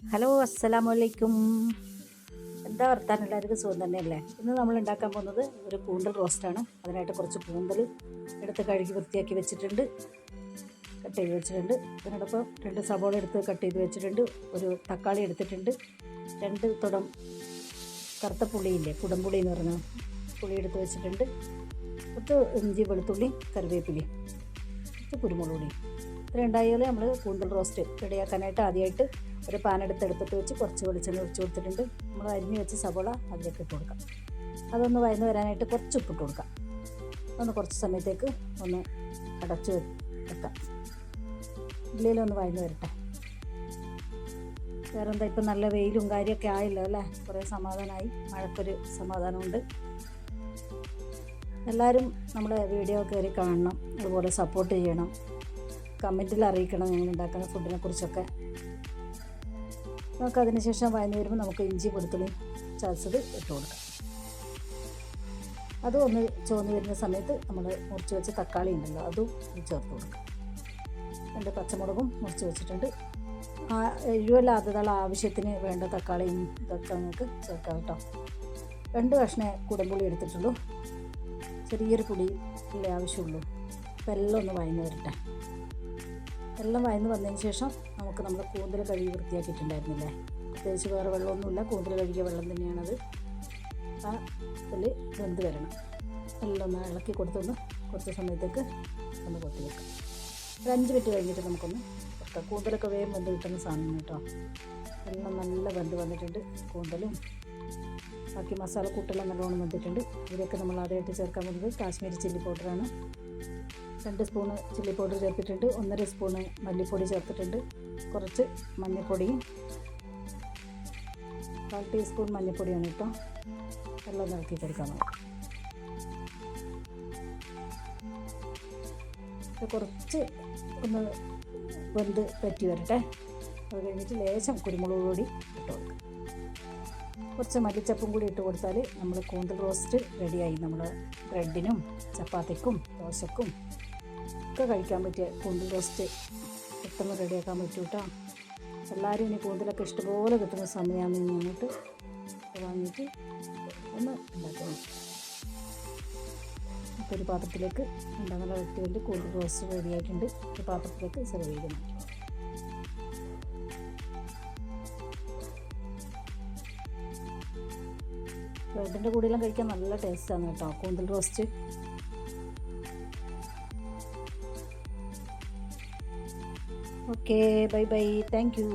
Hello അസ്സലാമു അലൈക്കും എന്താ വർത്താനം? എല്ലാവർക്കും സുഖം തന്നെയല്ലേ? ഇന്ന് നമ്മൾ ഉണ്ടാക്കാൻ പോകുന്നത് ഒരു കൂന്തൽ റോസ്റ്റാണ്. അതിനായിട്ട് കുറച്ച് കൂന്തൽ എടുത്ത് കഴുകി വൃത്തിയാക്കി വെച്ചിട്ടുണ്ട്. കട്ട് ചെയ്ത് വെച്ചിട്ടുണ്ട്. അതിനോടൊപ്പം രണ്ട് സബോള എടുത്ത് കട്ട് ചെയ്ത് വെച്ചിട്ടുണ്ട്. ഒരു തക്കാളി എടുത്തിട്ടുണ്ട്. രണ്ട് തുടം കറുത്ത പുളിയില്ലേ? കുടംപുളി എന്ന് പറഞ്ഞ പുളി എടുത്ത് വെച്ചിട്ടുണ്ട്. കുറച്ച് ഇഞ്ചി വെളുത്തുള്ളി കറിവേപ്പിലി കുറച്ച് കുരുമുളക് പൊടി. ഇത്ര നമ്മൾ കൂന്തൽ റോസ്റ്റ് റെഡിയാക്കാനായിട്ട് ആദ്യമായിട്ട് ഒരു പാൻ എടുത്ത് എടുത്തിട്ട് വെച്ച് കുറച്ച് വെളിച്ചെണ്ണ ഒഴിച്ച് കൊടുത്തിട്ടുണ്ട്. നമ്മൾ അരിഞ്ഞ് വെച്ച് സവോള അതിലേക്ക് ഇട്ട് കൊടുക്കാം. അതൊന്ന് വയന്ന് വരാനായിട്ട് കുറച്ച് ഉപ്പിട്ട് കൊടുക്കാം. ഒന്ന് കുറച്ച് സമയത്തേക്ക് ഒന്ന് അടച്ച് വെക്കാം. ഉള്ളിലൊന്ന് വയന്ന് വരട്ടെ. വേറെ എന്താ ഇപ്പം നല്ല വെയിലും കാര്യമൊക്കെ ആയല്ലോ അല്ലേ? കുറേ സമാധാനമായി മഴക്കൊരു സമാധാനമുണ്ട്. എല്ലാവരും നമ്മുടെ വീഡിയോ കയറി കാണണം. അതുപോലെ സപ്പോർട്ട് ചെയ്യണം. കമന്റിൽ അറിയിക്കണം ഞങ്ങൾ ഉണ്ടാക്കുന്ന ഫുഡിനെ കുറിച്ചൊക്കെ. നമുക്ക് അതിന് ശേഷം വരുമ്പോൾ നമുക്ക് ഇഞ്ചി വെളുത്തുള്ളി ചതച്ചത് ഇട്ട് കൊടുക്കാം. അതും ഒന്ന് ചുവന്ന് വരുന്ന സമയത്ത് നമ്മൾ മുറിച്ച് വെച്ച തക്കാളി ഉണ്ടല്ലോ അതും ചേർത്ത് കൊടുക്കാം. രണ്ട് പച്ചമുളകും മുറിച്ച് വെച്ചിട്ടുണ്ട്. ആ എരിവല്ലാത്തതുള്ള ആവശ്യത്തിന് വേണ്ട തക്കാളിയും ഇതൊക്കെ നിങ്ങൾക്ക് ചേർക്കാം കേട്ടോ. രണ്ട് കഷ്ണേ കുടംപുളി എടുത്തിട്ടുള്ളൂ. ചെറിയൊരു പുളി അല്ലേ ആവശ്യമുള്ളൂ എല്ലാം ഒന്ന് വയന്ന് വരട്ടെ. എല്ലാം വയന്ന് വന്നതിന് ശേഷം നമുക്ക് നമ്മൾ കൂന്തൽ കഴുകി വൃത്തിയാക്കിയിട്ടുണ്ടായിരുന്നില്ലേ? പ്രത്യേകിച്ച് വേറെ വെള്ളമൊന്നുമില്ല. കൂന്തൽ കഴുകിയ വെള്ളം തന്നെയാണത്. ആ ഇതിൽ വെന്ത് വരണം. എല്ലാം ഒന്ന് ഇളക്കി കൊടുത്തൊന്ന് കുറച്ച് സമയത്തേക്ക് ഒന്ന് കൊത്തി വെക്കാം. ഒരു അഞ്ച് മിനിറ്റ് കഴിഞ്ഞിട്ട് നമുക്കൊന്ന് വെക്കാം കൂന്തലൊക്കെ വേഗം വെന്ത് കിട്ടുന്ന സാധനം കേട്ടോ. എല്ലാം നല്ല വെന്ത് വന്നിട്ടുണ്ട് കൂന്തലും. ബാക്കി മസാല കൂട്ടെല്ലാം നല്ലോണം വന്നിട്ടുണ്ട്. ഇതിലേക്ക് നമ്മൾ ആദ്യമായിട്ട് ചേർക്കാൻ പോകുന്നത് കാശ്മീരി ചില്ലി പൗഡറാണ്. രണ്ട് സ്പൂണ് ചില്ലി പൗഡർ ചേർത്തിട്ടുണ്ട്. ഒന്നര സ്പൂണ് മല്ലിപ്പൊടി ചേർത്തിട്ടുണ്ട്. കുറച്ച് മഞ്ഞൾപ്പൊടിയും കാൽ ടീസ്പൂൺ മഞ്ഞൾപ്പൊടിയാണ് കേട്ടോ. എല്ലാം ഇറക്കി മതി കുറച്ച് ഒന്ന് വെന്ത് പറ്റി വരട്ടെ? അത് കഴിഞ്ഞിട്ട് ലേശം കുരുമുളക് പൊടി ഇട്ട് കൊടുക്കാം. കുറച്ച് മല്ലിച്ചപ്പും കൂടി ഇട്ട് കൊടുത്താൽ നമ്മൾ കൂന്തൽ റോസ്റ്റ് റെഡിയായി നമ്മൾ ബ്രെഡിനും ചപ്പാത്തിക്കും ദോശക്കും ഒക്കെ കഴിക്കാൻ പറ്റിയ കൂന്തൽ റോസ്റ്റ് പെട്ടെന്ന് റെഡിയാക്കാൻ പറ്റും കേട്ടോ എല്ലാവരും ഇനി കൂന്തലൊക്കെ ഇഷ്ടംപോലെ കിട്ടുന്ന സമയമാണെന്ന് ഇത് വാങ്ങിയിട്ട് ഒന്ന് ഉണ്ടാക്കണം അപ്പോൾ ഒരു പാത്രത്തിലേക്ക് ഉണ്ടാകുന്ന വെട്ടി വലിയ കൂടുതൽ റോസ്റ്റ് റെഡിയായിട്ടുണ്ട്. ഒരു പാത്രത്തിലേക്ക് സെർവ് മാറ്റി ബ്രെഡിന്റെ കൂടെയെല്ലാം കഴിക്കാൻ നല്ല ടേസ്റ്റാണ് കേട്ടോ. കൂന്തൽ roast. Okay bye bye. Thank you.